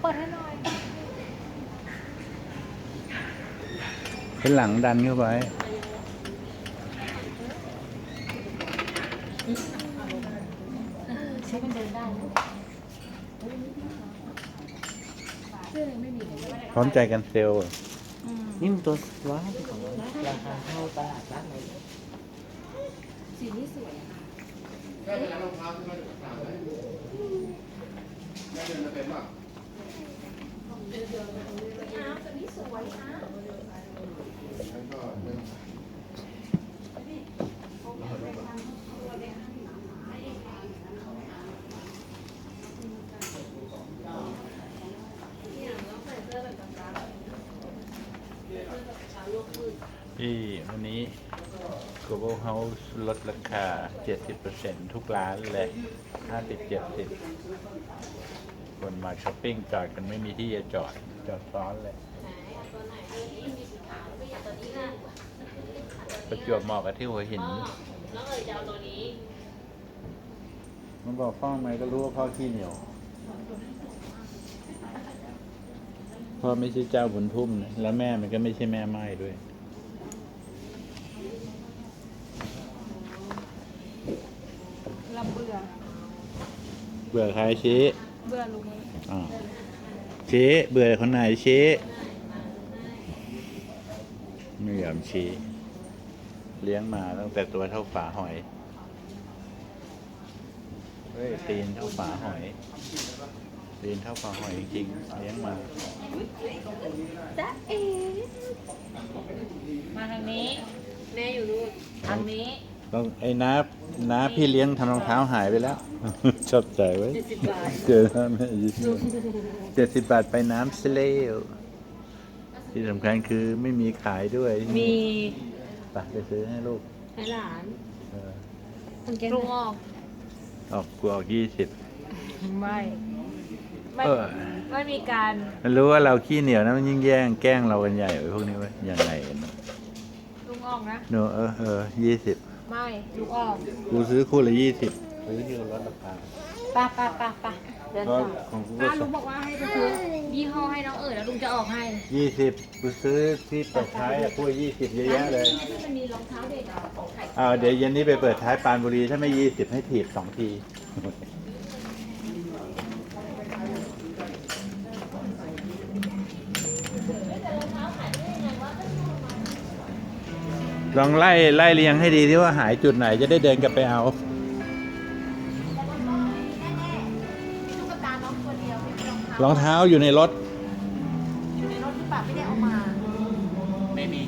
เปิดให้หน่อยเป็นหลังดันเข้าไปพร้อมใจกันเซลนี่มันตัวว้าราคาเท่าตลาดร้านไหนสีนี้สวยค่ะ องเท้าที่มาดูสามไหมได้เดินมาเป็นป่ะอ้าวตัวนี้สวยอ้าวแล้วก็เดินที่วันนี้ Global House ลดราคา 70%ทุกร้านเลย 50 70 คนมาช้อปปิ้งจอดกันไม่มีที่จะจอด จอดซ้อนเลย ประจวบเหมาะกับที่หัวหิน แล้วเออจะเอาตัวนี้ มันบอกพ่อไหมก็รู้ว่าพ่อขี้เหนียวพ่อไม่ใช่เจ้าบุญทุ่มนะแล้วแม่มันก็ไม่ใช่แม่ไม้ด้วย เราเบื่อ เบื่อใครชี้ เบื่อลุงอ่าวชี้เบื่อคนไหนชี้ไม่ยอมชี้เลี้ยงมาตั้งแต่ตัวเท่าฝาหอยเฮ้ยตีนเท่าฝาหอยตีนเท่าฝาหอยจริงๆเลี้ยงมาจ๊ะเอ๋มาทางนี้แม่อยู่นู่นทางนี้ ต้องไอ้น้าน้าพี่เลี้ยงทำรองเท้าหายไปแล้ว ชอบใจไว้เจ็ดสิบบาทเจอแล้วแม่ยิ้มเจ็ดสิบบาทไปน้ำสเลวที่สำคัญคือไม่มีขายด้วยมีไปไปซื้อให้ลูกให้หลานเออลุงออกออกกูออกยี่สิบไม่ไม่เออไม่มีการมันรู้ว่าเราขี้เหนียวนะมันยิ่งแย่งแกล้งเรากันใหญ่ไอ้พวกนี้เว้ยยังไงกันเนอะลุงออกนะเนอะเออเออยี่สิบ ไม่ลุงออกกูซื้อคู่ละยี่สิบซื้อที่ลดราคาไปไปไปไปเดินก็ต่อของกูป้าก็ลุงบอกว่าให้ไปซื้อยี่ห้อให้น้องเอ๋ยแล้วลุงจะออกให้ยี่สิบกูซื้อที่เปิดท้ายอะคู่ยี่สิบเยอะแยะเลยที่มันมีรองเท้าเด็กอะของไข่อ้าวเดี๋ยวเย็นนี้ไปเปิดท้ายปรานบุรีถ้าไม่ยี่สิบให้ถีบสองที ลองไล่ไล่เรียงให้ดีที่ว่าหายจุดไหนจะได้เดินกลับไปเอาตุ๊กตาน้องตัวเดียวไม่มีรองเท้ารองเท้าอยู่ในรถ อยู่ในรถที่ปากไม่ได้เอามา ไม่มี